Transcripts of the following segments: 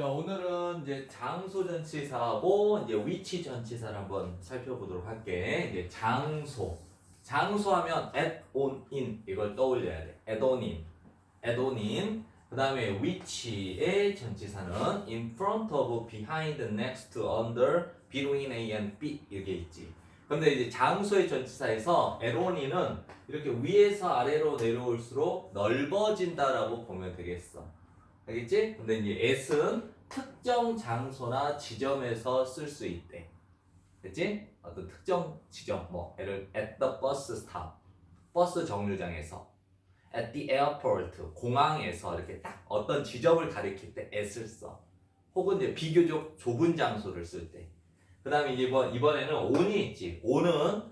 자 오늘은 이제 장소 전치사하고 이제 위치 전치사를 한번 살펴보도록 할게. 이제 장소. 장소하면 at, on, in 이걸 떠올려야 돼. at, on, in. at, on, in. 그 다음에 위치의 전치사는 in front of, behind, next, under, between A and B 이렇게 있지. 근데 이제 장소의 전치사에서 at, on, in은 이렇게 위에서 아래로 내려올수록 넓어진다라고 보면 되겠어. 알겠지? 근데 이제 at은 특정 장소나 지점에서 쓸 수 있대. 됐지? 어떤 특정 지점, 뭐 예를 at the bus stop, 버스 정류장에서, at the airport, 공항에서 이렇게 딱 어떤 지점을 가리킬 때 at을 써. 혹은 이제 비교적 좁은 장소를 쓸 때. 그 다음에 이제 이번 이번에는 on이 있지. on은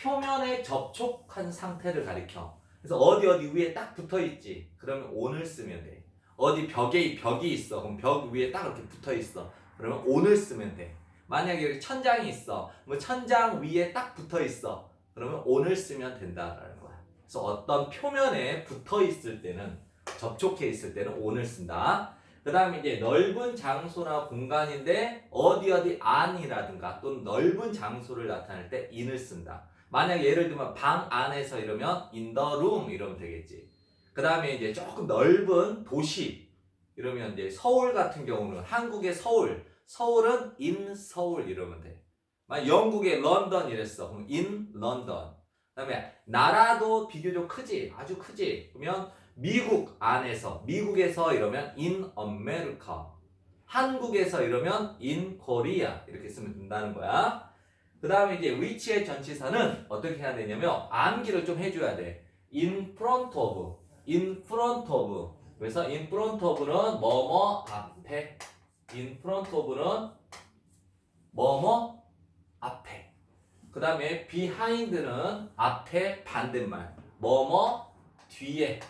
표면에 접촉한 상태를 가리켜. 그래서 어디 어디 위에 딱 붙어 있지. 그러면 on을 쓰면 돼. 어디 벽에 벽이 있어. 그럼 벽 위에 딱 이렇게 붙어 있어. 그러면 on을 쓰면 돼. 만약에 여기 천장이 있어. 뭐 천장 위에 딱 붙어 있어. 그러면 on을 쓰면 된다라는 거야. 그래서 어떤 표면에 붙어 있을 때는 접촉해 있을 때는 on을 쓴다. 그 다음에 이제 넓은 장소나 공간인데 어디 어디 안이라든가 또는 넓은 장소를 나타낼 때 in을 쓴다. 만약 예를 들면 방 안에서 이러면 in the room 이러면 되겠지. 그 다음에 이제 조금 넓은 도시 이러면 이제 서울 같은 경우는 한국의 서울 서울은 in 서울 이러면 돼. 만약 영국의 런던 이랬어. 그럼 in 런던. 그다음에 나라도 비교적 크지 아주 크지 그러면 미국 안에서 미국에서 이러면 in America. 한국에서 이러면 in Korea 이렇게 쓰면 된다는 거야. 그 다음에 이제 위치의 전치사는 어떻게 해야 되냐면 암기를 좀 해줘야 돼. in front of in front of 그래서 in front of는 뭐뭐 앞에 in front of는 뭐뭐 앞에 그 다음에 behind는 앞에 반대말 뭐뭐 뒤에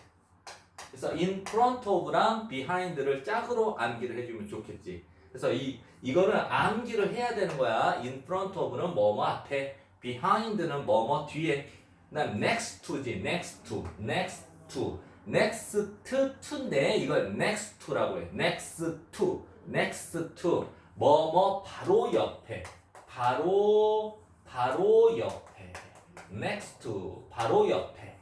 그래서 in front of랑 behind를 짝으로 암기를 해주면 좋겠지 그래서 이 이거는 암기를 해야 되는 거야 in front of는 뭐뭐 앞에 behind는 뭐뭐 뒤에 그 다음 next to지 next to next to next to인데 이걸 next to라고 해. next to, next to. 뭐 뭐 바로 옆에, 바로 바로 옆에. next to 바로 옆에.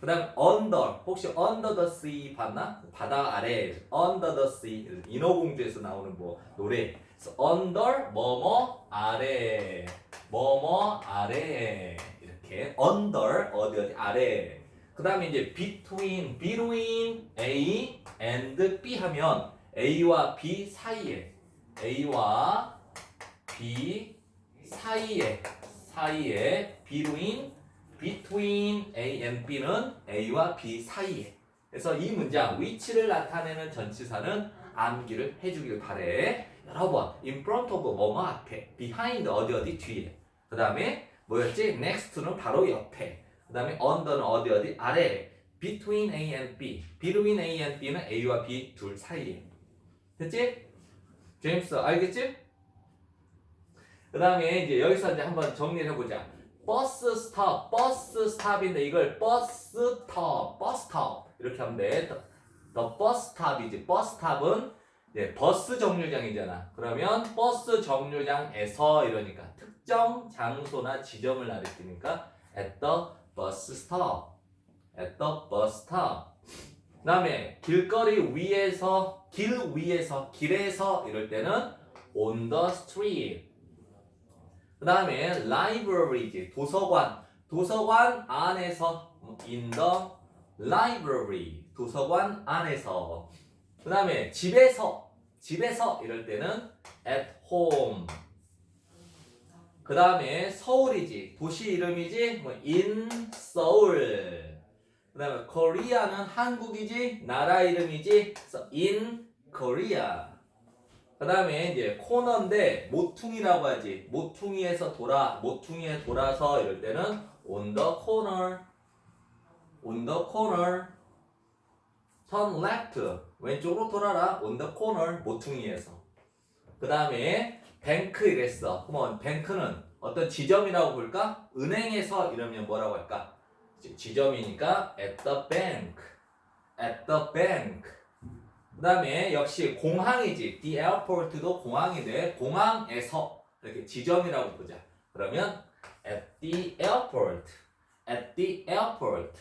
그다음 under 혹시 under the sea 봤나? 바다 아래 under the sea 인어공주에서 나오는 뭐 노래. 그래서 under 뭐뭐 아래 뭐뭐 아래 이렇게 under 어디 어디 아래. 그 다음에 이제 between, between A and B 하면 A와 B 사이에 A와 B 사이에 사이에 between, between A and B는 A와 B 사이에. 그래서 이 문장 위치를 나타내는 전치사는 암기를 해주길 바래. 여러 번 in front of 뭐뭐 앞에 behind 어디 어디 뒤에. 그 다음에 뭐였지? next는 바로 옆에. 그 다음에 under는 어디 어디? 아래. between A and B. between A and B는 A와 B 둘 사이에 됐지? 제임스 알겠지? 그 다음에 이제 여기서 이제 한번 정리를 해보자. 버스 스톱 버스 스톱인데 이걸 버스 스톱 버스 스톱 이렇게 하면 돼. The bus stop이지. 버스 스톱은 이제 버스 정류장이잖아. 그러면 버스 정류장에서 이러니까 특정 장소나 지점을 가리키니까 at the bus stop. at the bus stop. 그다음에 길거리 위에서 길 위에서 길에서 이럴 때는 on the street. 그다음에 library지 도서관 도서관 안에서 in the library 도서관 안에서 그다음에 집에서 집에서 이럴 때는 at home 그 다음에 서울이지 도시 이름이지 뭐 in 서울. 그 다음에 코리아는 한국이지 나라 이름이지 그래서 in Korea 그 다음에 이제 코너인데 모퉁이라고 하지. 모퉁이에서 돌아 모퉁이에 돌아서 이럴 때는 on the corner. on the corner. turn left. 왼쪽으로 돌아라. on the corner. 모퉁이에서. 그 다음에 뱅크 이랬어. 그러면 뱅크는 어떤 지점이라고 볼까? 은행에서 이러면 뭐라고 할까? 지- 지점이니까 at the bank, at the bank, 그 다음에 역시 공항이지. The airport도 공항인데 공항에서 이렇게 지점이라고 보자. 그러면 at the airport, at the airport.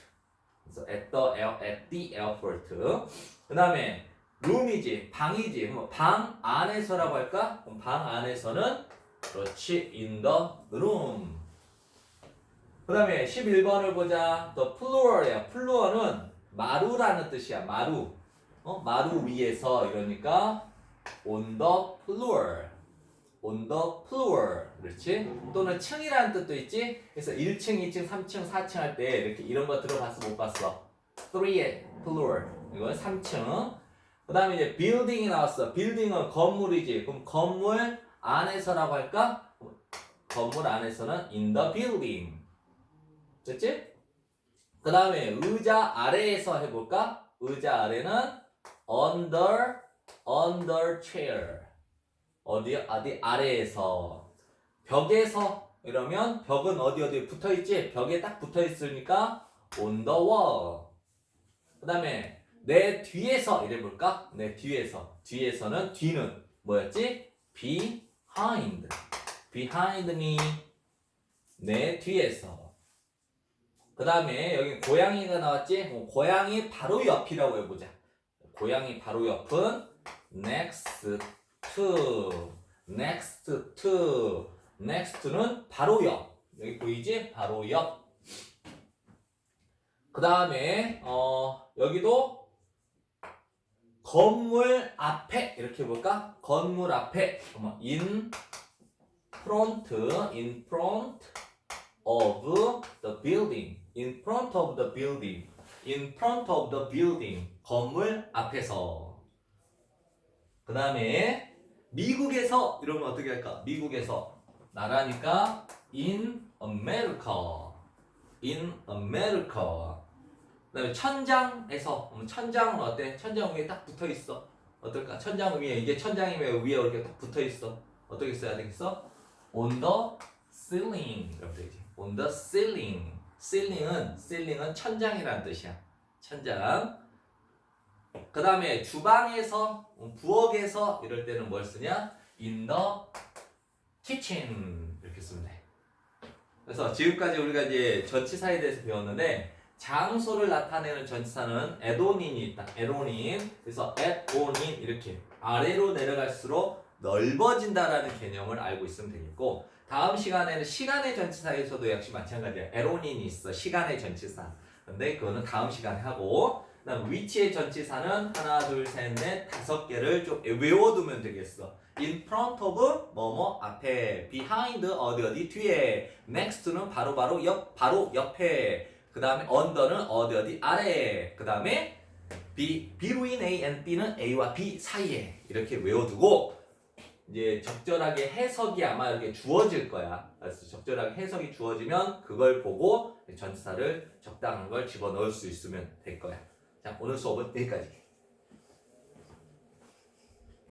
그래서 at the at the airport. 그 다음에 room이지, 방이지. 그럼 방 안에서라고 할까? 그럼 방 안에서는 그렇지, in the room. 그 다음에 11번을 보자. 또 floor이야. floor는 마루라는 뜻이야. 마루. 어? 마루 위에서 이러니까 on the floor. on the floor. 그렇지? 또는 층이라는 뜻도 있지? 그래서 1층, 2층, 3층, 4층 할 때 이렇게 이런 거 들어봤어? 못 봤어? 3의 floor. 이건 3층. 그 다음에 이제 building이 나왔어. building은 건물이지. 그럼 건물 안에서라고 할까? 건물 안에서는 in the building. 됐지? 그 다음에 의자 아래에서 해볼까? 의자 아래는 under, under chair. 어디, 어디 아래에서. 벽에서 이러면 벽은 어디 어디 붙어 있지? 벽에 딱 붙어 있으니까 on the wall. 그 다음에 내 뒤에서 이래 볼까? 내 뒤에서. 뒤에서는 뒤는 뭐였지? behind. behind me. 내 뒤에서. 그 다음에 여기 고양이가 나왔지? 어, 고양이 바로 옆이라고 해보자. 고양이 바로 옆은 next to, next to, next는 바로 옆. 여기 보이지? 바로 옆. 그 다음에 어 여기도 건물 앞에 이렇게 해볼까? 건물 앞에 in front, in front of the building. In front of the building. In front of the building. 건물 앞에서. 그 다음에 미국에서 이러면 어떻게 할까? 미국에서 나라니까 in America. In America. 그 다음에 천장에서 음, 천장은 어때? 천장 위에 딱 붙어 있어. 어떨까? 천장 위에 이게 천장이면 위에 이렇게 딱 붙어 있어. 어떻게 써야 되겠어? On the ceiling 이렇게 되지. On the ceiling. ceiling은 ceiling은 천장이라는 뜻이야. 천장. 그 다음에 주방에서, 음, 부엌에서 이럴 때는 뭘 쓰냐? In the kitchen 이렇게 쓰면 돼. 그래서 지금까지 우리가 이제 전치사에 대해서 배웠는데 장소를 나타내는 전치사는 에도닌이 있다. 에도닌. 그래서 에도닌 이렇게 아래로 내려갈수록 넓어진다라는 개념을 알고 있으면 되겠고 다음 시간에는 시간의 전치사에서도 역시 마찬가지야. 에로닌이 있어. 시간의 전치사. 근데 그거는 다음 시간에 하고 그다음 위치의 전치사는 하나, 둘, 셋, 넷, 다섯 개를 좀 외워두면 되겠어. In front of 뭐뭐 앞에, behind 어디 어디 뒤에, next는 바로 바로 옆 바로 옆에, 그 다음에 under는 어디 어디 아래, 그 다음에 B, between A and B는 A와 B 사이에 이렇게 외워두고 이제 적절하게 해석이 아마 이렇게 주어질 거야. 그래서 적절하게 해석이 주어지면 그걸 보고 전치사를 적당한 걸 집어넣을 수 있으면 될 거야. 자, 오늘 수업은 여기까지.